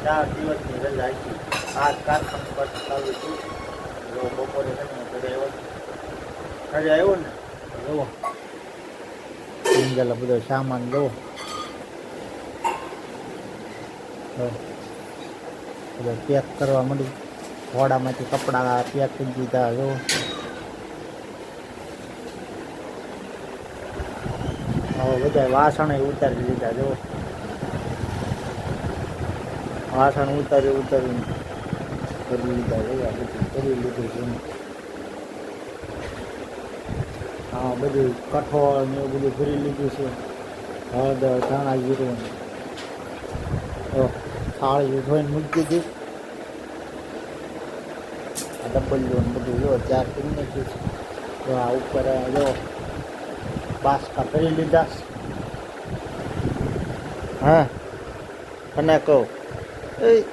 ચાર દિવસની રજા હતી આ કારખાનું બપોરે આવ્યો ઘરે આવ્યો ને જવો સમજેલો સામાન લો બધો પેક કરવા માંડ્યું ઘોડામાંથી કપડા પેક કરી દીધા જવો બધા વાસણ ઉતારી લીધા જો. વાસણ ઉતારી ઉતારી કરી લીધા જોયા બધું કરી લીધું છે. હા, બધું કઠોળ ને એવું બધું ભરી લીધું છે. હળદર, ધાણા જીરું થાળી ધોઈને મૂકી દીધી. ડબલ્યું ને બધું, જો, ચાર કરી નાખ્યું છે. આ ઉપર, જો, બાસ્કા કરી લીધા. હા. અને કહું, એ,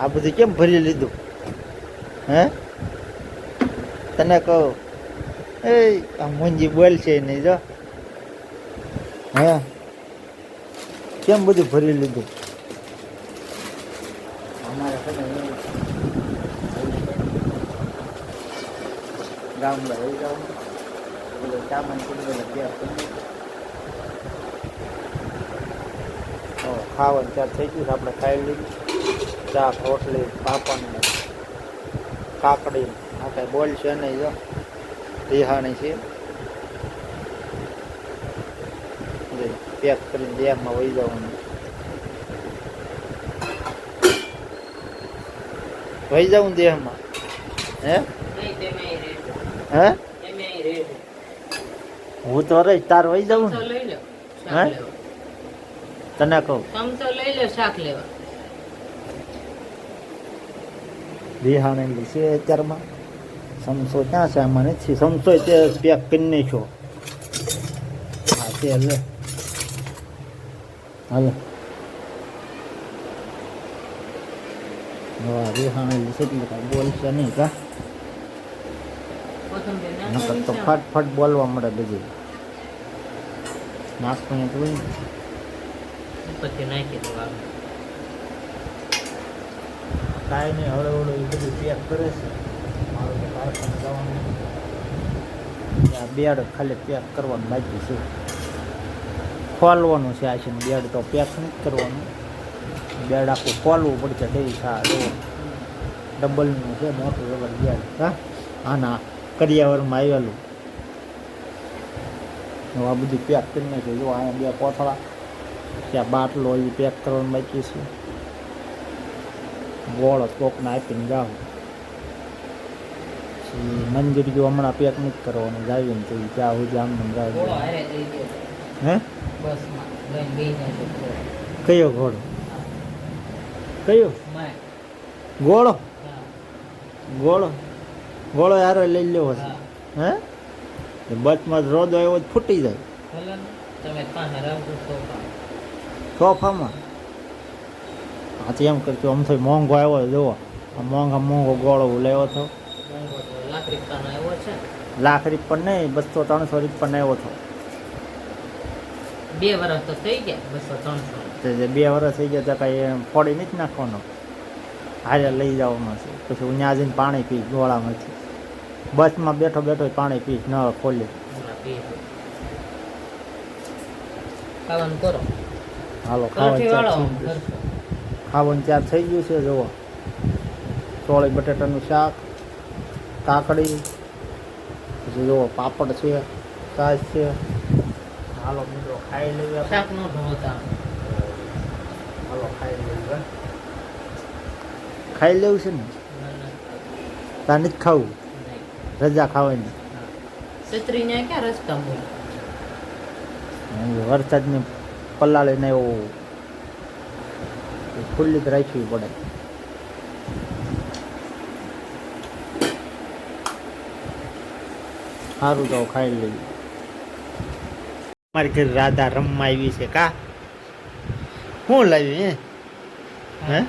આ બધું કેમ ભરી લીધું? હે? તને કહું, એ, આ મુંજી બોલશે નહીં જો. હે? કેમ બધું ભરી લીધું? ગામડે રહી જવાનું બધો સામાન કરી બધો ગેસ કરી તો ખાવાનું ત્યાં થઈ ગયું આપણે ખાઈ લીધું. ચા રોટલી પાપડ કાકડી. આ કઈ બોલશે નહીં જો. રિહાણી છે. પેક કરીને દેહમાં વહી જવાનું. વહી જવું દેહમાં હે? હે? હું તો રહી તાર વહી જવું હે? તને કહું? ચમચો લઈ લો શાક લેવા. રિહાણી છે અત્યારમાં? સમસો ક્યાં છે આમાં નથી? સમસો તે પેક કરી નાખ્યો. હા તે લે. હાલો. હવે રિહાણી છે એટલે બોલશે નહીં કા? નકર તો ફટફટ ફટ ફટ બોલવા મળે બધી નાખવાની તો હોય ને. પછી નાખી દેવાનું. કાંઈ નહીં હળે હળે એ બધું પેક કરે છે. મારું તો કારખાને જવાનું આ બેડ ખાલી પેક કરવાનું બાકી છે. ખોલવાનું છે આ છે ને બેડ તો પેક નથી કરવાનું. બેડ આખું ખોલવું પડશે ડેરી સા ડબલનું છે, મોટું રબર બેડ. હા? આના કરિયાવરમાં આવેલું. આ બધું પેક કરી નાખ્યું. જો અહીંયા બે કોથળા ત્યાં બાટલો એ પેક કરવાનું બાકી છે. ગોળ કોકને આપીને જાવ મંદિર જો હમણાં પેક નથી કરવાનું જાવીએ ને તો ત્યાં સુધી આમ નામ જાવ. હે. કયો ઘોડો કયો? ગોળો? ગોળો? ગોળો યારો લઈ લેવો છે હા. બસમાં રોદો એવો ફૂટી જાય. તમે. સોફામાં હા તો એમ કરજો આમ થઈ મોંઘો આવ્યો જુઓ。આ મોંઘા મોંઘો ગોળો લેવો હતો તો લાખ રીત રૂપિયા નહીં બસો ત્રણસો રૂપિયા આવ્યો હતો. બે વર્ષ તો થઈ ગયા બસો ત્રણસો. જે બે વર્ષ થઈ ગયા તો કાંઈ એમ ફોડી નથી નાખવાનો. હારે લઈ જવામાં છે. પછી હું ત્યાં જઈને પાણી પી ગોળામાંથી. બસમાં બેઠો બેઠો પાણી પીશ ન ખોલી. પી કરો. હાલો ખાવાનું ચાર ખાવાનું ચાર થઈ ગયું છે જુઓ. ચોળી બટેટાનું શાક કાકડી પછી જુઓ પાપડ છે છાશ છે. હાલો મિત્રો ખાઈ લઈએ શાક નો ધોતા હાલો ખાઈ લઈએ ખાઈ લેવું છે ને? તાર નથી ખાવું? રજા ખાવાની. છત્રી ક્યાં રસ્તા બોલ વરસાદની પલાળીને એવું ખુલ્લી જ રાખવી પડે. સારું તો ખાઈ લઈએ. મારી ઘરે રાધા રમવા આવી છે કા? શું લાવી હે? હે?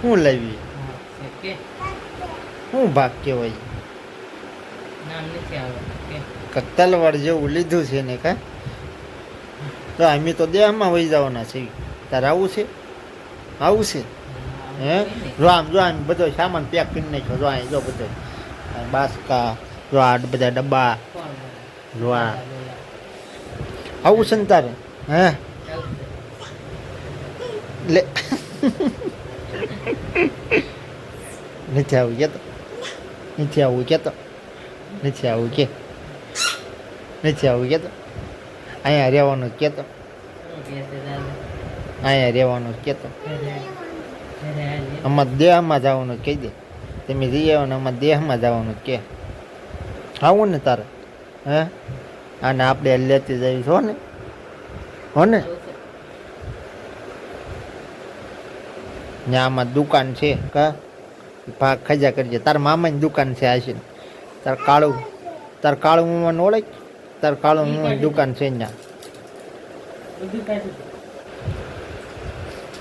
શું લાવી હું? શું ભાગ કહેવાય? નામ નથી તલવાર જેવું લીધું છે ને કા? તો અમે તો દેહમાં વહી જવાના છે તારે આવું છે? આવું છે? હે? જો આમ જો આમ બધો સામાન પેક કરી નાખ્યો. જો અહીં જો બધો. બાસકા, જો આ બધા ડબ્બા. જો આ. આવું છે ને તારે? હે? લે. નથી આવું કેતો. નથી આવું કેતો. નથી આવું કે. નથી આવું કેતો. અહીંયા રહેવાનું કેતો અહીંયા રહેવાનું કેતો અમારા દેહમાં જવાનું કહી દે. તમે જઈ આવો ને અમારા દેહમાં જવાનું કે આવું ને તારે? હે? આને આપણે લેતી જઈ છો ને? હો ને? ત્યાં આમાં દુકાન છે, કા? ભાગ ખજા કરજે. તાર મામાની દુકાન છે, આ છે તાર કાળું તાર કાળું મામાને ઓળખ? તાર કાળો દુકાન છે ત્યાં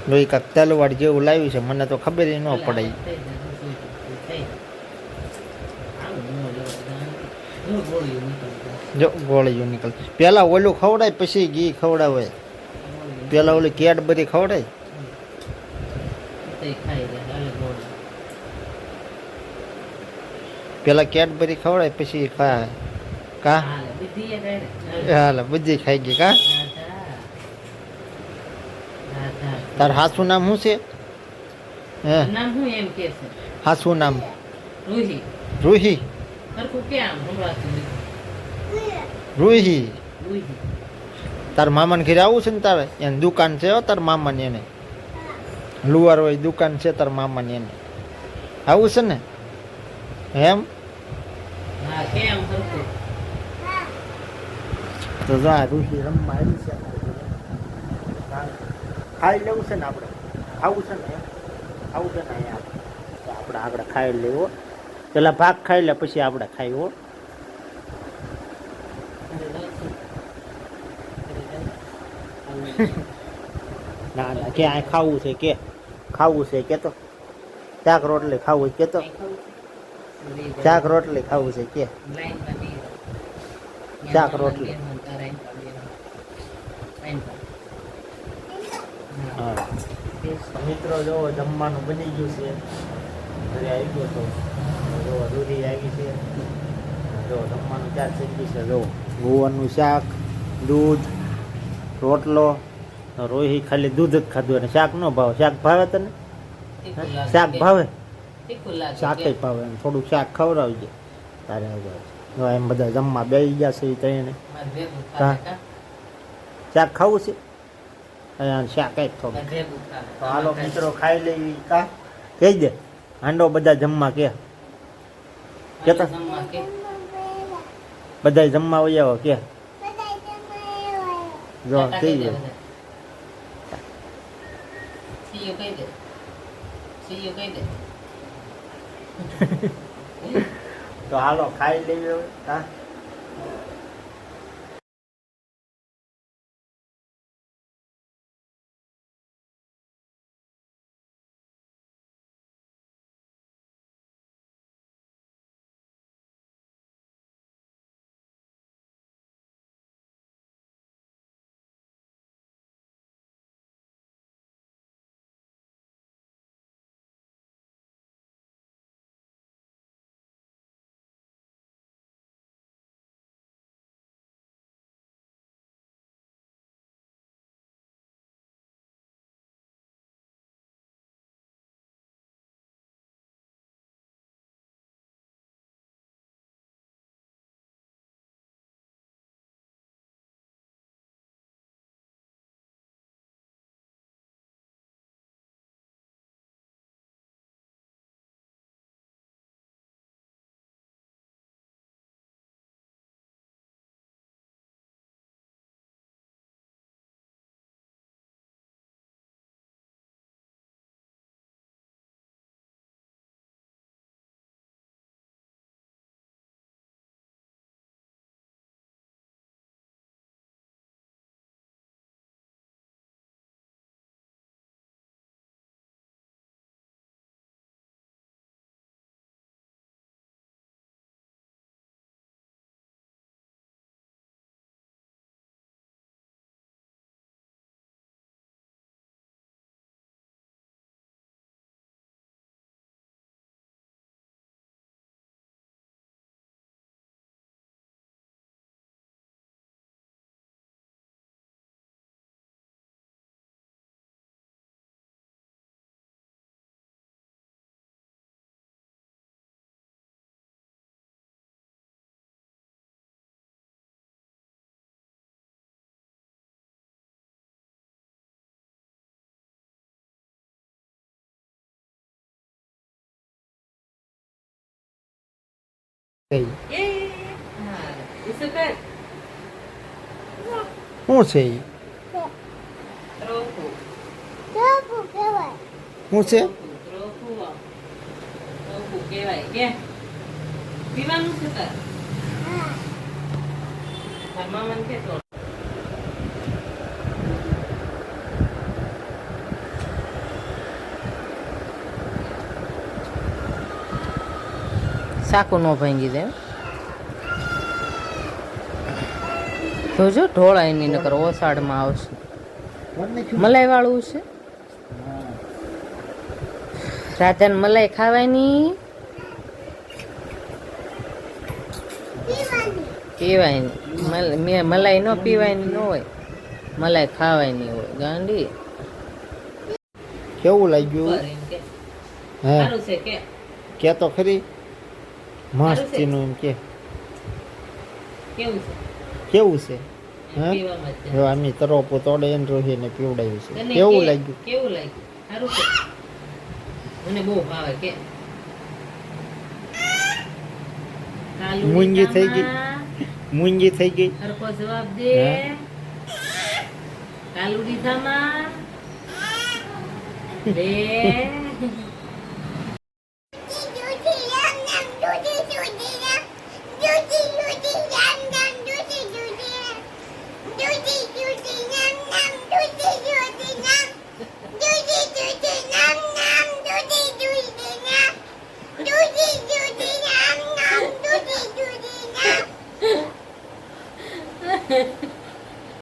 લોહી કાંક તલવાડ જેવું લાવ્યું છે મને તો ખબર ન પડે જો ગોળીઓ નીકળ પેલા ઓલું ખવડાય પછી ઘી ખવડાવે. પહેલાં ઓલી કેટ બધી ખવડાય. પેલા કેટ બધી ખવડાય પછી ખા કા? હાલ બધી ખાઈ ગઈ કા? તાર હાસુ નામ શું છે? હે? નામ હું એમ કે છે? હાસુ નામ. રૂહી. રૂહી? રૂહી. તાર મામાને ઘરે આવું છે ને તારે? એની દુકાન છે તાર મામાની એને. લુવાર હોય દુકાન છે તાર મામાની એને. આવું છે ને? એમ? હા કેમ તો જો આ રૂહી રમવા આવી છે. ખાઈ લેવું છે ને આપણે. ખાવું છે ને? ખાવું છે ને અહીંયા. તો આપણે આગળ ખાઈ લેવો. પેલા ભાગ ખાઈ લે પછી આપણે ખાઈવો ના ના કે આ ખાવું છે કે? ખાવું છે કે તો? ચાક રોટલી ખાવું કે તો? ચાક રોટલી ખાવું છે કે? શાક રોટલી. હા. મિત્રો જો જમવાનું બની ગયું છે. ઘરે આવી ગયો તો. જો દૂધી આવી છે. જો જમવાનું ચાર થઈ ગયું છે. જો ગુવારનું શાક દૂધ રોટલો રોહી ખાલી દૂધ જ ખાધું અને શાક નો ભાવે. શાક ભાવે તને? શાક ભાવે? શાક જ ભાવે. થોડુંક શાક ખવડાવજે. તારે હવે જો એમ બધા જમવા બેસી ગયા છે એ ત્રણે હા. શાક ખાવું છે અહીંયા શાક જ થોડું તો હાલો મિત્રો ખાઈ લેવી કા કહી દે હાંડો બધા જમવા કે કેતા? બધા જમવા વહી આવો કે જો કહી દે See you કહી દે See you કહી દે તો હાલો ખાઈ લેવી હવે હા કર? શું છે એ? શું છે? પીવાનું છે તાર મામાને કે તો? સાકુ નો ભાંગી દે. જોજો ઢોળાયની નકર ઓસાડમાં આવશે. મલાઈ વાળું છે. રાધાને મલાઈ ખાવાની. પીવાય મેં મલાઈ ન પીવાની ન હોય. મલાઈ ખાવાની હોય. ગાંડી. કેવું લાગ્યું? હે? કે તો ખરી? મસ્તીનું એમ કે. કેવું છે? કેવું છે? હે? આમી તરોપો તોડે એને રોહીને પીવડાવ્યું છે. કેવું લાગ્યું? કેવું લાગ્યું? સારું છે. મને બહુ ભાવે કે. મૂંગી થઈ ગઈ. મૂંગી થઈ ગઈ. હરખો જવાબ દે. હે? કાલુડી થામા રે